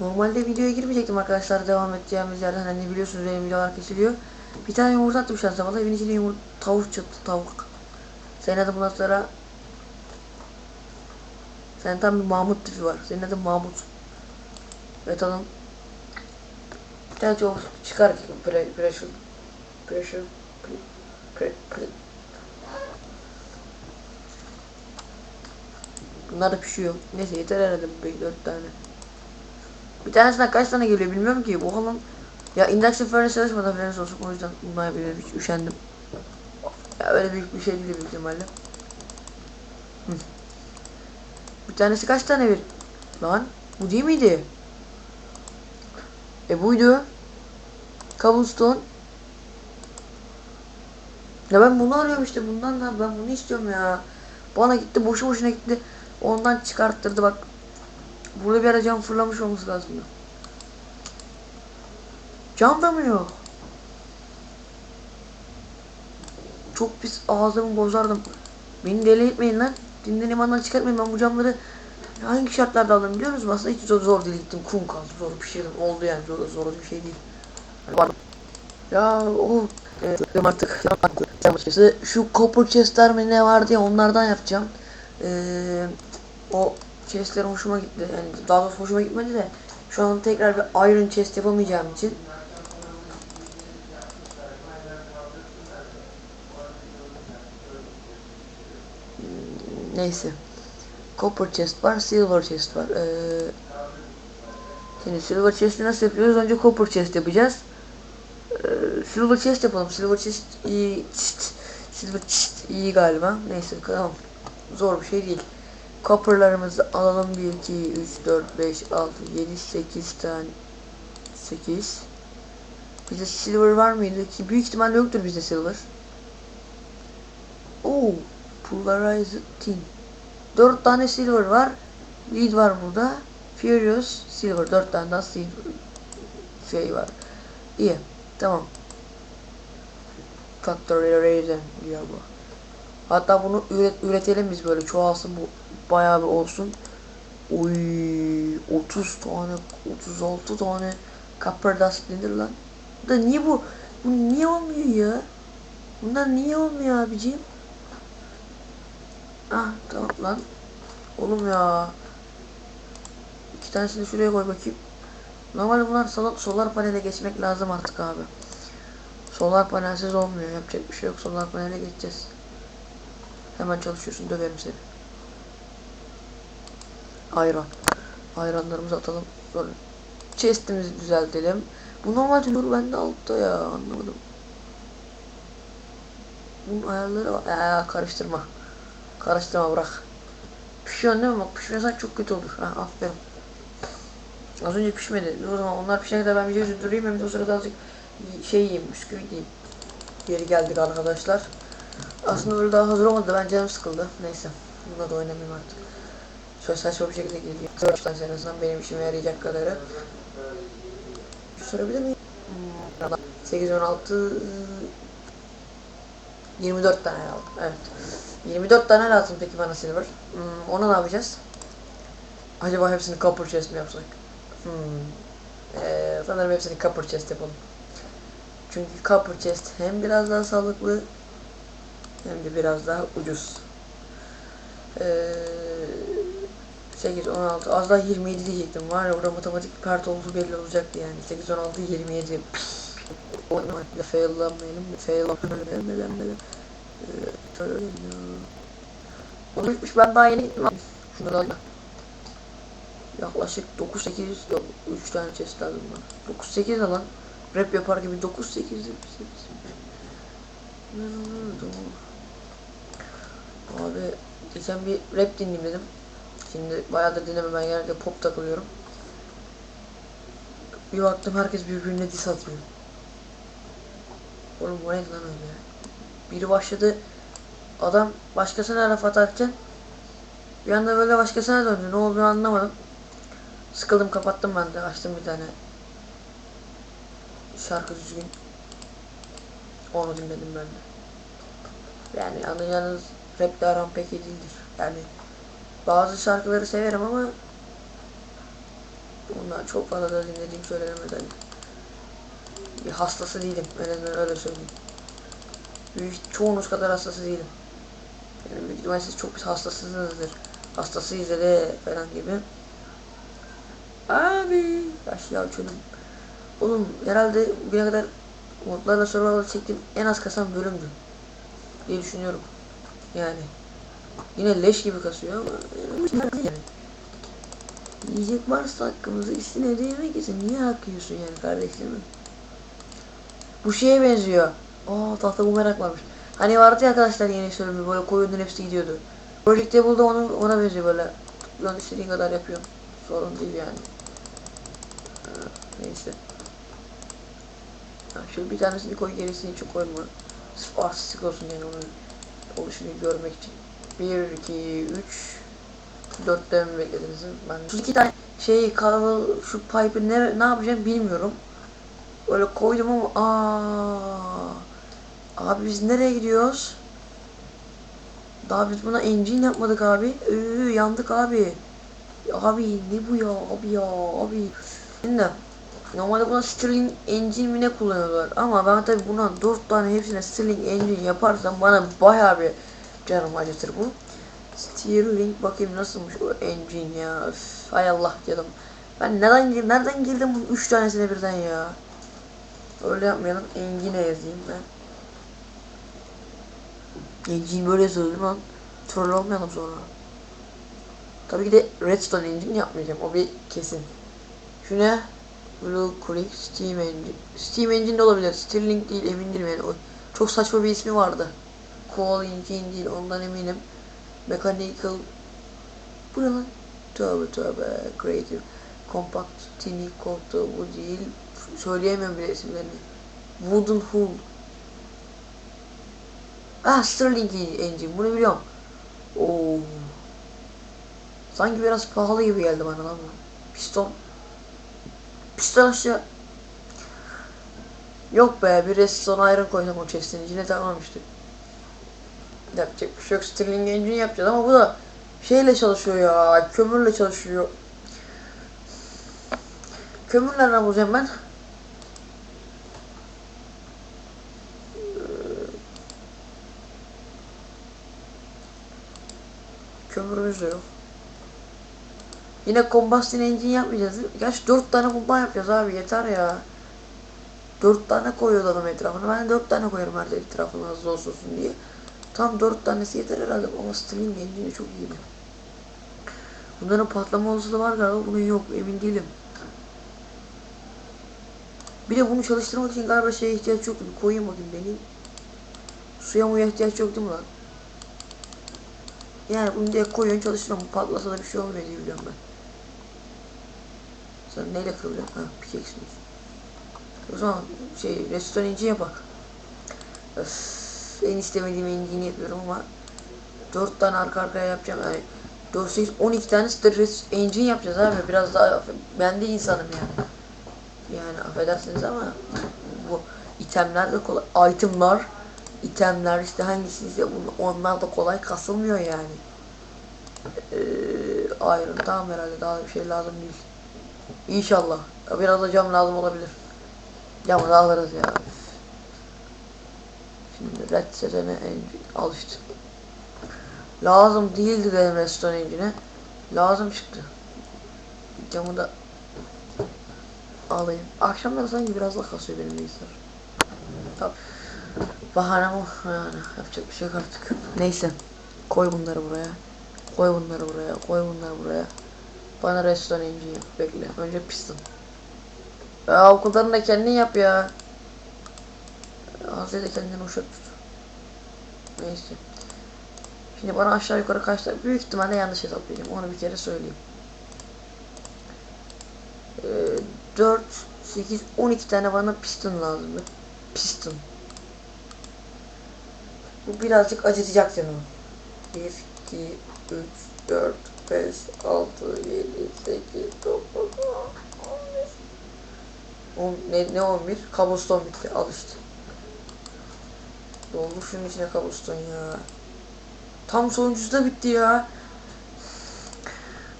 Normalde videoya girmeyecektim arkadaşlar devam edeceğimiz yerden hani biliyorsunuz benim videolar kesiliyor. Bir tane yumurta attım şansa valla evin içine yumurta tavuk çıktı tavuk. Senin adın bundan sonra sen tam bir Mahmut tipi var. Senin adın Mahmut. Evet oğlum. Bir tane çok çıkar pre, pressure. Pressure. Pre, pre, pre. Bunlar da pişiyor. Neyse yeter herhalde bu bey dört tane. Bir tanesinden kaç tane geliyor bilmiyorum ki. Bu oğlum ya induction furnace çalışmadı haberiniz olsun o yüzden bulmayabilirim hiç üşendim. Ya öyle büyük bir şey değil büyük ihtimalle. Bir tanesi kaç tane bir? Lan bu değil miydi? E buydu. Cobblestone. Ya ben bunu arıyorum işte bundan da ben bunu istiyorum ya. Bana gitti boşu boşuna gitti. Ondan çıkarttırdı bak. Burada bir ara cam fırlamış olması lazım. Cam da mı yok? Çok pis ağzımı bozardım. Beni deli etmeyin lan. Dinden imandan çıkartmayın. Ben bu camları hangi şartlarda aldım biliyor musunuz? Aslında hiç zor, zor değil gittim. Kum kazdım. Zor pişirdim. Oldu yani. Zor, zor bir şey değil. Var. Ya o e, artık açıkçası şu copper chestler mi ne vardı ya onlardan yapacağım. Eee o chestler hoşuma gitti. Yani daha doğrusu hoşuma gitmedi de şu an tekrar bir iron chest yapamayacağım için neyse. Copper chest var, silver chest var. Ee, şimdi silver chest'i nasıl yapıyoruz? Önce copper chest yapacağız. Ee, silver chest yapalım. Silver chest iyi. Chest, silver chest iyi galiba. Neyse tamam. Zor bir şey değil. Copper'larımızı alalım. 1, 2, 3, 4, 5, 6, 7, 8 tane. 8. Bizde silver var mıydı ki? Büyük ihtimalle yoktur bizde silver. Oo, polarized tin. 4 tane silver var. Lead var burada. Furious silver. 4 tane daha silver şey var. İyi. Tamam. Factory Raisin diyor bu. Hatta bunu üret, üretelim biz böyle çoğalsın bu bayağı bir olsun. Oy 30 tane 36 tane copper dust nedir lan? Bu da niye bu? Bu niye olmuyor ya? Bunlar niye olmuyor abicim? Ah tamam lan. Oğlum ya. İki tanesini şuraya koy bakayım. Normalde bunlar solar, panele geçmek lazım artık abi. Solar panelsiz olmuyor. Yapacak bir şey yok. Solar panele geçeceğiz. Hemen çalışıyorsun. Döverim seni. Ayran. Ayranlarımızı atalım. Sonra chest'imizi düzeltelim. Bu normalde dur bende altta ya. Anlamadım. Bunun ayarları var. Aa, karıştırma. Karıştırma bırak. Pişiyorsun değil mi? Bak pişmesen çok kötü olur. Ha, aferin. Az önce pişmedi. O zaman onlar pişene kadar ben videoyu durayım. Hem de o sırada azıcık şey yiyeyim. Bisküvi yiyeyim. Geri geldik arkadaşlar. Aslında öyle daha hazır olmadı. Ben canım sıkıldı. Neyse. Bununla da oynamayayım artık. Şöyle saçma bir şekilde geliyor. Sıraçtan en azından benim işime yarayacak kadarı. Sorabilir miyim? Hmm, 8, 16, 24 tane aldım. Evet. 24 tane lazım peki bana silver. Hmm, ona ne yapacağız? Acaba hepsini copper chest mi yapsak? Hmm. Ee, sanırım hepsini copper chest yapalım. Çünkü copper chest hem biraz daha sağlıklı hem de biraz daha ucuz. Ee, 8, 16, az daha 27 diyecektim. Var ya orada matematik kart olduğu belli olacaktı yani. 8, 16, 27. Fail'lanmayalım. Fail'lanmayalım. Onu bitmiş ben daha yeni gittim. Şunu da Yaklaşık 9-8 yok 3 tane chest lazım bana. 9-8 ne lan? Rap yapar gibi 9-8 Abi geçen bir rap dinleyeyim dedim. Şimdi bayağıdır dinlemem ben genelde pop takılıyorum. Bir baktım herkes birbirine diss atıyor. Oğlum bu neydi lan öyle? Biri başladı adam başkasına laf atarken bir anda böyle başkasına döndü. Ne olduğunu anlamadım. Sıkıldım kapattım ben de açtım bir tane şarkı düzgün. Onu dinledim ben de. Yani anlayacağınız rap de aram pek iyi değildir. Yani bazı şarkıları severim ama Bunlar çok fazla da dinlediğim söylenemez hani. Bir hastası değilim. En azından öyle söyleyeyim. Büyük çoğunuz kadar hastası değilim. Yani büyük ihtimalle siz çok hastasısınızdır. Hastasıyız de falan gibi. Abi yaşlı açıyordum. Oğlum herhalde bugüne kadar modlarla survival çektiğim en az kasan bölümdü. Diye düşünüyorum. Yani. Yine leş gibi kasıyor ama yani. Yiyecek varsa hakkımızda üstüne de yemek yesin. Niye hak yiyorsun yani kardeşlerim? Bu şeye benziyor. Aa tahta bu merak varmış. Hani vardı ya arkadaşlar yeni sürümü böyle koyunun hepsi gidiyordu. Project buldu onu ona benziyor böyle. Lan istediğin kadar yapıyorum. Sorun değil yani. Neyse. Ha, şöyle bir tanesini koy gerisini çok koyma. Sırf artistik olsun yani onun oluşunu görmek için. 1, 2, 3 4'te mi beklediniz? Ben şu iki tane şey kahve şu pipe'ı ne, ne yapacağım bilmiyorum. Böyle koydum ama aa Abi biz nereye gidiyoruz? Daha biz buna engine yapmadık abi. Üü, yandık abi. Abi ne bu ya abi ya abi. Şimdi normalde buna Stirling engine mi ne kullanıyorlar ama ben tabi buna 4 tane hepsine Stirling engine yaparsam bana bayağı bir canım acıtır bu. Stirling bakayım nasılmış o engine ya. Üf, hay Allah dedim. Ben neden nereden girdim bu 3 tanesine birden ya. Öyle yapmayalım. Engine yazayım ben. Engine böyle söyledim lan. Troll olmayalım sonra. Tabii ki de Redstone engine yapmayacağım. O bir kesin. Şu ne? Blue Creek Steam Engine. Steam Engine de olabilir. Stirling değil emin değilim yani. O çok saçma bir ismi vardı. Engine değil ondan eminim. Mechanical Bu ne lan? Tövbe tövbe. Creative. Compact Tiny Coat bu değil. Söyleyemiyorum bile isimlerini. Wooden Hull. Ah Sterling engine bunu biliyorum. Oo. Sanki biraz pahalı gibi geldi bana lan bu. Piston. Piston aşağı. Yok be bir reston iron koydum o chest'in içine tamammıştık. Yapacak bir şey yok. Sterling engine yapacağız ama bu da şeyle çalışıyor ya. Kömürle çalışıyor. Kömür nereden bulacağım ben? Kömürümüz de yok. Yine combustion engine yapmayacağız. Gerçi 4 tane kumban yapacağız abi yeter ya. 4 tane koyuyor adam etrafına. Ben de 4 tane koyarım her etrafına hızlı olsun diye. Tam 4 tanesi yeter herhalde ama Stirling engine çok iyiydi. Bunların patlama olasılığı var galiba bunun yok emin değilim. Bir de bunu çalıştırmak için galiba şeye ihtiyaç yoktu. Bir koyayım bakayım deneyim. Suya mı ihtiyaç yok değil mi lan? Yani bunu diye koyuyorsun çalıştırıyorum. Patlasa da bir şey olmuyor diye biliyorum ben. Sen neyle kırılıyorsun? Ha pickaxe? O zaman şey restoran inciye bak. Öf, en istemediğim incini yapıyorum ama 4 tane arka arkaya yapacağım yani 4 8 12 tane stres engine yapacağız abi biraz daha ben de insanım yani. Yani affedersiniz ama bu itemler de kolay itemlar itemler işte hangisi ise onlar da kolay kasılmıyor yani. Ee, iron tamam herhalde daha bir şey lazım değil. İnşallah. Biraz da cam lazım olabilir. Camı da alırız ya. Red setene al. Lazım değildi benim redstone engine'e. Lazım çıktı. Camı da alayım. Akşamları sanki biraz daha kasıyor benim bilgisayar. Tabii. Bahane bu yani yapacak bir şey yok artık. Neyse. Koy bunları buraya. Koy bunları buraya. Koy bunları buraya. Bana restoran engine. Bekle. Önce piston. Ya o kadarını da kendin yap ya. Da kendini uşak tut. Neyse. Şimdi bana aşağı yukarı kaç tane büyük ihtimalle yanlış hesaplayacağım. Onu bir kere söyleyeyim. Ee, 4 8 12 tane bana piston lazım. Piston. Bu birazcık acıtacak seni. 1 2 3 4 5 6 7 8 9 10 11 ne, ne 11? Kabuston bitti. Al işte. Dolmuş şunun içine kabuston ya. Tam sonuncusu da bitti ya.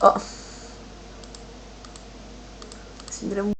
Aa. Sindirim